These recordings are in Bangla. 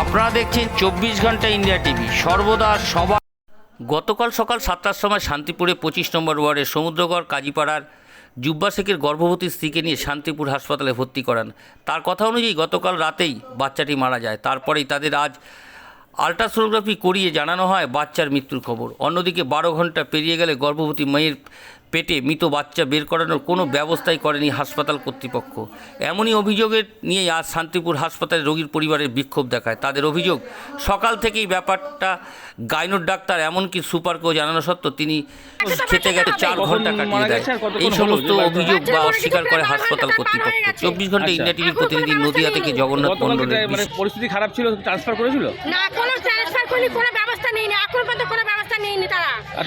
আপনারা দেখছেন চব্বিশ ঘণ্টা ইন্ডিয়া টিভি। সর্বদা সবার গতকাল সকাল সাতটার সময় শান্তিপুরে পঁচিশ নম্বর ওয়ার্ডের সমুদ্রগড়, কাজীপাড়ার জুব্বা শেখের গর্ভবতী স্ত্রীকে নিয়ে শান্তিপুর হাসপাতালে ভর্তি করান। তার কথা অনুযায়ী গতকাল রাতেই বাচ্চাটি মারা যায়। তারপরেই তাদের আজ আলট্রাসোনোগ্রাফি করিয়ে জানানো হয় বাচ্চার মৃত্যুর খবর। অন্যদিকে বারো ঘণ্টা পেরিয়ে গেলে গর্ভবতী মেয়ের পেটে মৃত বাচ্চা বের করানোর কোনো ব্যবস্থাই করেনি হাসপাতাল কর্তৃপক্ষ। এমনই অভিযোগের নিয়ে আজ শান্তিপুর হাসপাতালে রোগীর পরিবারের বিক্ষোভ দেখায়। তাদের অভিযোগ সকাল থেকেই ব্যাপারটা গাইনোর ডাক্তার এমনকি সুপারকেও জানানো সত্ত্বেও তিনি খেতে গেছে চার ঘণ্টা কাটিয়ে দেয়। এই সমস্ত অভিযোগ বা অস্বীকার করে হাসপাতাল কর্তৃপক্ষ। চব্বিশ ঘণ্টা ইন্ডিয়া টিভির প্রতিনিধি নদিয়া থেকে জগন্নাথ মন্ডলের মানে পরিস্থিতি খারাপ ছিল ট্রান্সফার করেছিল? না কোনো ট্রান্সফার কোনো ব্যবস্থা নেই এখন পর্যন্ত কোনো ব্যবস্থা তারা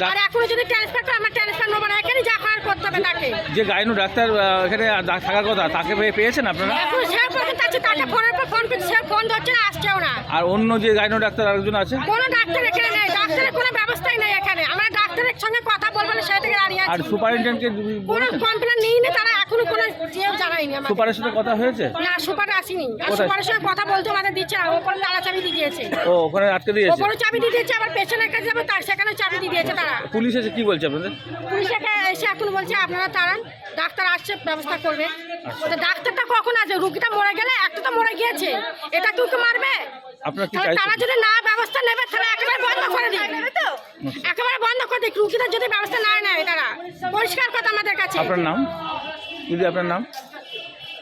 আর এখনও যদি ট্রান্সফার করে আমরা ট্রান্সফার নেব না। এখানে যা করার করতে হবে তাকে। যে গাইনু ডাক্তার এখানে থাকার কথা তাকে পেয়ে- পেয়েছেন আপনারা? এখন সে পর্যন্ত আছে তাকে ফোনের পর ফোন করছে সে ফোন ধরছে না আসছেও না। আর অন্য যে গাইনু ডাক্তার আরেকজন আছে? কোনো ডাক্তার এখানে নেই ডাক্তারের কোনো ব্যবস্থাই নেই এখানে। আমরা ডাক্তারের সঙ্গে কথা বলব না সে থেকে দাঁড়িয়ে আর সুপারিনটেন্ডেন্টকে কোনো কমপ্লেন নিইনি তারা এখনও কোনো কেউ জানায়নি সুপারের সাথে কথা হয়েছে? না সুপার আসেনি। আর কোথায়? সুপারের সঙ্গে কথা বলতে আমাদের দিচ্ছে না ওপরে তারা চাবি দিয়ে দিয়েছে। ও ওখানে আটকে দিয়েছে? ওপরে চাবি দিয়ে দিয়েছে আবার পেছনের কাছে যাব তার সেখানে চাবি দিয়ে দিয়েছে তারা। পুলিশ এসে কি বলছে আপনাদের? পুলিশ একা এসে এখন বলছে আপনারা তাড়ান ডাক্তার আসছে ব্যবস্থা করবে। তো ডাক্তারটা কখন আসবে রুগীটা মরে গেলে একটা তো মরে গিয়েছে। এটা কেউ মারবে? আপনারা কি তাহলে তারা চাইছেন? যদি না ব্যবস্থা নেবে তাহলে একেবারে বন্ধ করে দিক একেবারে বন্ধ করে দিক। রুগীটা যদি ব্যবস্থা না নেয় তারা। পরিষ্কার কথা আমাদের কাছে। আপনার নাম? দিদি আপনার নাম?